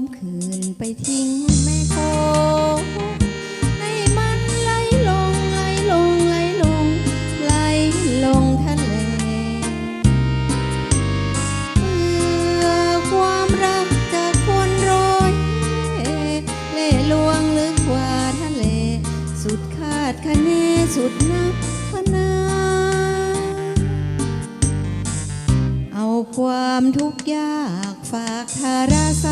มขืนไปทิ้งแม่โคให้มันไหลลงไหลลงไหลลงไหลลงทะเลเพื่อความรักจากคนร้อยเล่ลวงลึกกว่าทะเล สุดคาดคะเนสุดนับพนา ความทุกข์ยากฝากทาราใส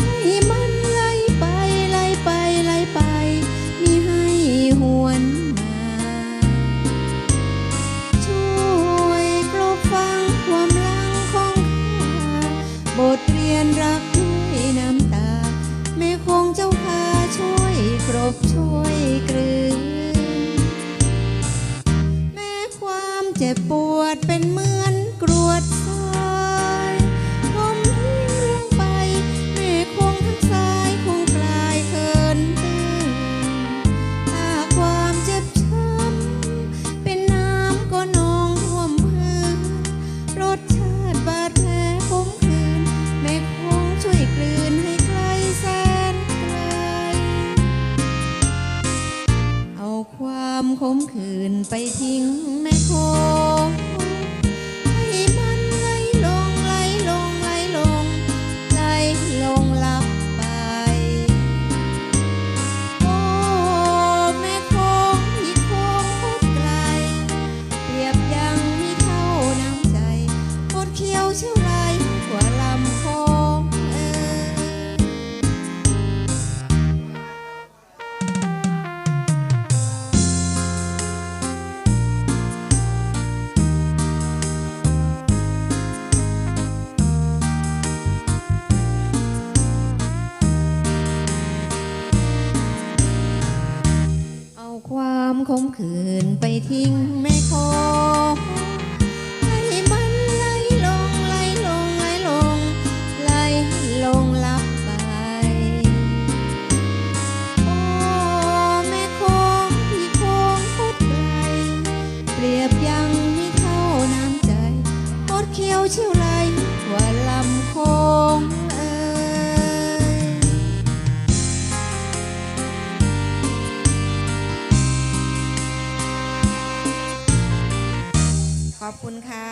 ให้มันไหลไปไหลไปไหลไปมิให้หวนมา ช่วยกลบฟังความลังของข้าบทเรียนรักด้วยน้ำตาแม่คงเจ้าพาช่วยกรบช่วยกลืนแม้ความเจ็บปวดเป็นเหมือน คมขมขื่นไปทิ้งแม่โคงให้มันไหลลงไหลลงไหลลงไหลลงลับไปโอ้แม่คงที่คงโคตรไกลเปรียบยังมีเท่าน้ำใจโคตรเขียวเชี่ย ความขมขืนไปทิ้งแม่คงให้มันไหลลงไหลลงไหลลงไหลลงลับไป โอ้แม่คงที่คงโคตรไกลเปรียบยังมิเท่าน้ำใจโคตรเขียวเชี่ยวไรกว่าลำคง อบคุณค่ะ